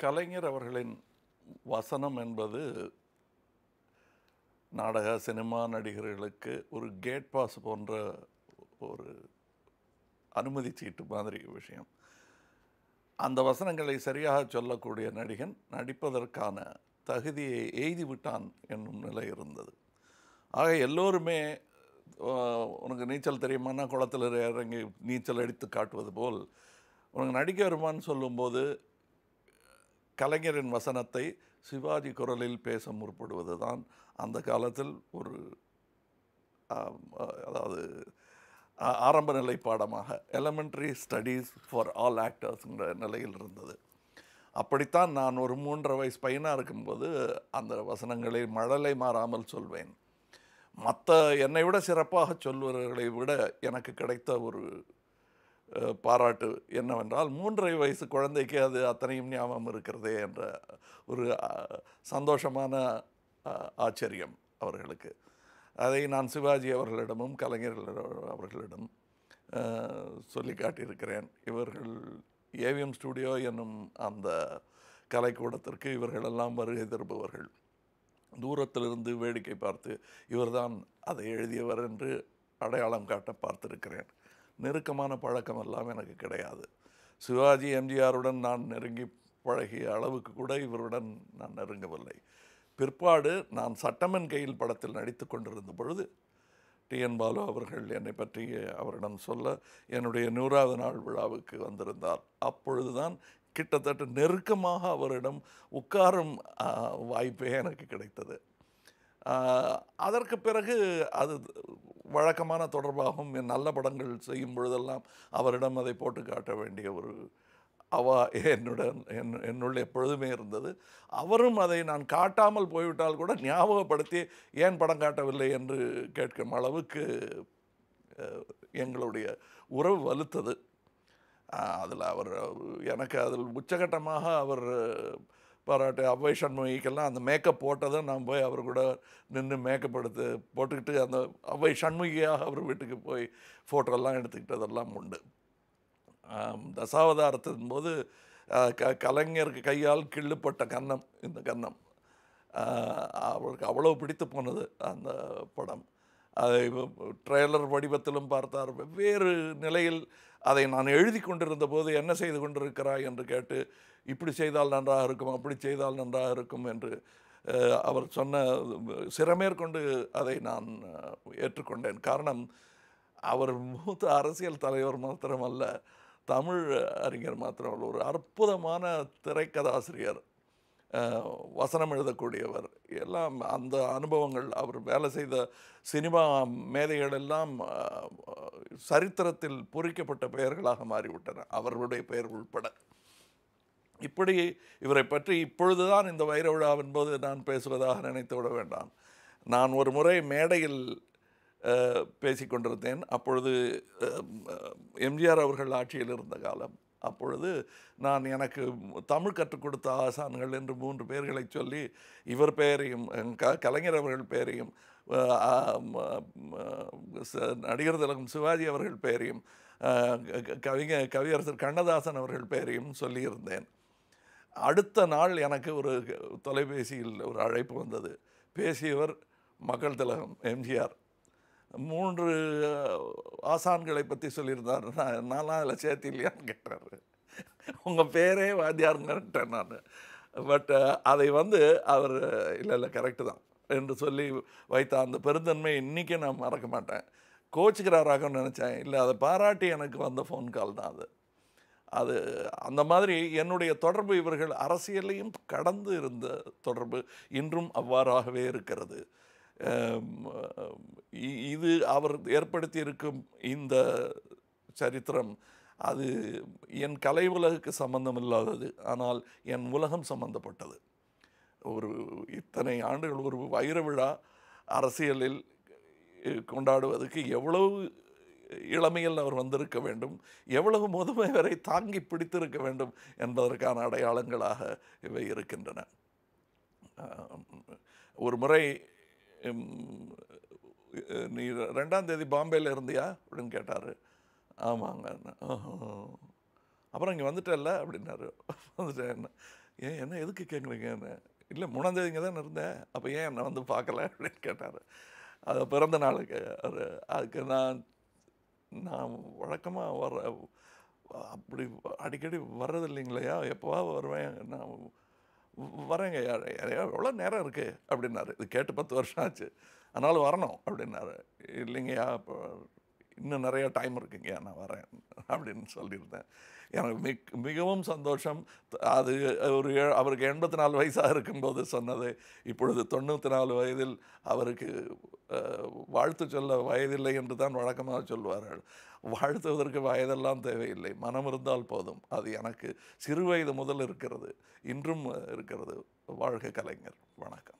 கலைஞர் அவர்களின் வசனம் என்பது நாடக சினிமா நடிகர்களுக்கு ஒரு கேட் பாஸ் போன்ற ஒரு அனுமதி சீட்டு மாதிரி விஷயம். அந்த வசனங்களை சரியாக சொல்லக்கூடிய நடிகன் நடிப்பதற்கான தகுதியை எய்தி விட்டான் என்னும் நிலை இருந்தது. ஆக எல்லோருமே உனக்கு நீச்சல் தெரியுமான்னா குளத்தில் இறங்கி நீச்சல் அடித்து காட்டுவது போல் உனக்கு நடிக்க வருமான்னு சொல்லும்போது கலைஞரின் வசனத்தை சிவாஜி குரலில் பேச முற்படுவது தான் அந்த காலத்தில் ஒரு அதாவது ஆரம்ப நிலை பாடமாக எலமெண்ட்ரி ஸ்டடீஸ் ஃபார் ஆல் ஆக்டர்ஸ்ங்கிற நிலையில் இருந்தது. அப்படித்தான் நான் ஒரு மூன்றரை வயசு பையனாக இருக்கும்போது அந்த வசனங்களை மழலை மாறாமல் சொல்வேன். மற்ற என்னை விட சிறப்பாக சொல்வர்களை விட எனக்கு கிடைத்த ஒரு பாராட்டு என்னவென்றால் மூன்றரை வயசு குழந்தைக்கு அது அத்தனையும் ஞாபகம் இருக்கிறதே என்ற ஒரு சந்தோஷமான ஆச்சரியம் அவர்களுக்கு. அதை நான் சிவாஜி அவர்களிடமும் கலைஞர்கள் அவர்களிடம் சொல்லி காட்டியிருக்கிறேன். இவர்கள் ஏவிஎம் ஸ்டுடியோ என்னும் அந்த கலைக்கூடத்திற்கு இவர்களெல்லாம் வருகை தருபவர்கள். தூரத்திலிருந்து வேடிக்கை பார்த்து இவர்தான் அதை எழுதியவர் என்று அடையாளம் காட்ட பார்த்திருக்கிறேன். நெருக்கமான பழக்கம் எல்லாம் எனக்கு கிடையாது. சிவாஜி எம்ஜிஆருடன் நான் நெருங்கி பழகிய அளவுக்கு கூட இவருடன் நான் நெருங்கவில்லை. பிற்பாடு நான் சட்டமன் கையில் படத்தில் நடித்து கொண்டிருந்த பொழுது டி. என். பாலு அவர்கள் என்னை பற்றி அவரிடம் சொல்ல என்னுடைய நூறாவது நாள் விழாவுக்கு வந்திருந்தார். அப்பொழுதுதான் கிட்டத்தட்ட நெருக்கமாக அவரிடம் உட்காரும் வாய்ப்பே எனக்கு கிடைத்தது. அதற்கு பிறகு அது வழக்கமான தொடர்பாகவும் என் நல்ல படங்கள் செய்யும் பொழுதெல்லாம் அவரிடம் அதை போட்டு காட்ட வேண்டிய ஒரு அவா என்னுடன் என் என்னுள் எப்பொழுதுமே இருந்தது. அவரும் அதை நான் காட்டாமல் போய்விட்டால் கூட ஞாபகப்படுத்தி ஏன் படம் காட்டவில்லை என்று கேட்கும் அளவுக்கு எங்களுடைய உறவு வலுத்தது. அதில் அவர் எனக்கு அதில் உச்சகட்டமாக அவர் பாராட்டு அவ்வை சண்முகிக்கெல்லாம் அந்த மேக்கப் போட்டதும் நான் போய் அவர் கூட நின்று மேக்கப் எடுத்து போட்டுக்கிட்டு அந்த அவ்வை சண்முகியாக அவர் வீட்டுக்கு போய் ஃபோட்டோலாம் எடுத்துக்கிட்டதெல்லாம் உண்டு. தசாவதாரத்தின் போது க கலைஞருக்கு கையால் கிள்ளுப்பட்ட கன்னம் இந்த கன்னம் அவளுக்கு அவருக்கு அவ்வளோ பிடித்து போனது அந்த படம். அதை ட்ரெய்லர் வடிவத்திலும் பார்த்தார். வெவ்வேறு நிலையில் அதை நான் எழுதி கொண்டிருந்த போது என்ன செய்து கொண்டிருக்கிறாய் என்று கேட்டு இப்படி செய்தால் நன்றாக இருக்கும் அப்படி செய்தால் நன்றாக இருக்கும் என்று அவர் சொன்ன சிறமேற்கொண்டு அதை நான் ஏற்றுக்கொண்டேன். காரணம் அவர் மூத்த அரசியல் தலைவர் மாத்திரமல்ல தமிழ் அறிஞர் மாத்திரமல்ல ஒரு அற்புதமான திரைக்கதாசிரியர் வசனம் எழுதக்கூடியவர். எல்லாம் அந்த அனுபவங்கள் அவர் வேலை செய்த சினிமா மேதைகள் எல்லாம் சரித்திரத்தில் பொறிக்கப்பட்ட பெயர்களாக மாறிவிட்டன. அவர்களுடைய பெயர் உள்பட. இப்படி இவரை பற்றி இப்பொழுதுதான் இந்த வைர விழாவின் போது நான் பேசுவதாக நினைத்து விட வேண்டாம். நான் ஒரு முறை மேடையில் பேசிக்கொண்டிருந்தேன் பேசிக் கொண்டிருந்தேன். அப்பொழுது எம்ஜிஆர் அவர்கள் ஆட்சியில் இருந்த காலம். அப்பொழுது நான் எனக்கு தமிழ் கற்றுக் கொடுத்த ஆசான்கள் என்று மூன்று பேர்களை சொல்லி இவர் பெயரையும் க கலைஞர் அவர்கள் பெயரையும் நடிகர் திலகம் சிவாஜி அவர்கள் பெயரையும் அஹ், க- கவிஞர் கவியரசர் கண்ணதாசன் அவர்கள் பெயரையும் சொல்லியிருந்தேன். அடுத்த நாள் எனக்கு ஒரு தொலைபேசியில் ஒரு அழைப்பு வந்தது. பேசியவர் மக்கள் திலகம் எம்ஜிஆர். மூன்று ஆசான்களை பற்றி சொல்லியிருந்தார். நான் நான்லாம் அதில் சேர்த்து இல்லையான்னு கேட்டார். உங்கள் பேரே வாத்தியாருங்கன்ட்டேன் நான். பட் அதை வந்து அவர் இல்லை இல்லை கரெக்டு தான். என்று சொல்லி வைத்த அந்த பெருந்தன்மை இன்றைக்கி நான் மறக்க மாட்டேன். கோச்சுக்கிறாராகன்னு நினச்சேன். இல்லை அதை பாராட்டி எனக்கு வந்த ஃபோன் கால் தான் அது. அது அந்த மாதிரி என்னுடைய தொடர்பு இவர்கள் அரசியலையும் கடந்து இருந்த தொடர்பு இன்றும் அவ்வாறாகவே இருக்கிறது. இது அவர் ஏற்படுத்தி இருக்கும் இந்த சரித்திரம் அது என் கலை உலகுக்கு சம்பந்தம் இல்லாதது ஆனால் என் உலகம் சம்பந்தப்பட்டது. ஒரு இத்தனை ஆண்டுகள் ஒரு வைர விழா அரசியலில் கொண்டாடுவதற்கு எவ்வளவு இளமையில் அவர் வந்திருக்க வேண்டும் எவ்வளவு முதுமை வரை தாங்கி பிடித்திருக்க வேண்டும் என்பதற்கான அடையாளங்களாக இவை இருக்கின்றன. ஒரு முறை நீ ரெண்டாம் தேதி பாம்பேயில் இருந்தியா? அப்படின்னு கேட்டார். ஆமாங்க. அப்புறம் இங்கே வந்துட்டேல்ல? அப்படின்னாரு. வந்துட்டேன் ஏன் என்ன எதுக்கு கேட்குறீங்கன்னு இல்லை மூணாந்தேதிங்க தான் இருந்தேன். அப்போ ஏன் என்னை வந்து பார்க்கல? அப்படின்னு கேட்டார். அது பிறந்த நாளுக்கு அது அதுக்கு நான் நான் வழக்கமாக வர அப்படி அடிக்கடி வர்றது இல்லைங்களையா? எப்போவா வருவேன்? நான் வரேங்க. எவ்வளோ நேரம் இருக்குது அப்படின்னாரு. இது கேட்டு பத்து வருஷம் ஆச்சு. அதனால் வரணும் அப்படின்னாரு. இல்லைங்கய்யா இப்போ இன்னும் நிறைய டைம் இருக்குங்கய்யா நான் வரேன் அப்படின்னு சொல்லியிருந்தேன். எனக்கு மிக் மிகவும் சந்தோஷம். அது ஒரு ஏ- அவருக்கு எண்பத்தி நாலு வயசாக இருக்கும்போது சொன்னது. இப்பொழுது தொண்ணூற்றி நாலு வயதில் அவருக்கு வாழ்த்து சொல்ல வயதில்லை என்று தான் வழக்கமாக சொல்வார்கள் வாழ்த்துவதற்கு வயதெல்லாம் தேவையில்லை. மனம் இருந்தால் போதும். அது எனக்கு சிறு வயது முதல் இருக்கிறது. இன்றும் இருக்கிறது. வாழ்க கலைஞர். வணக்கம்.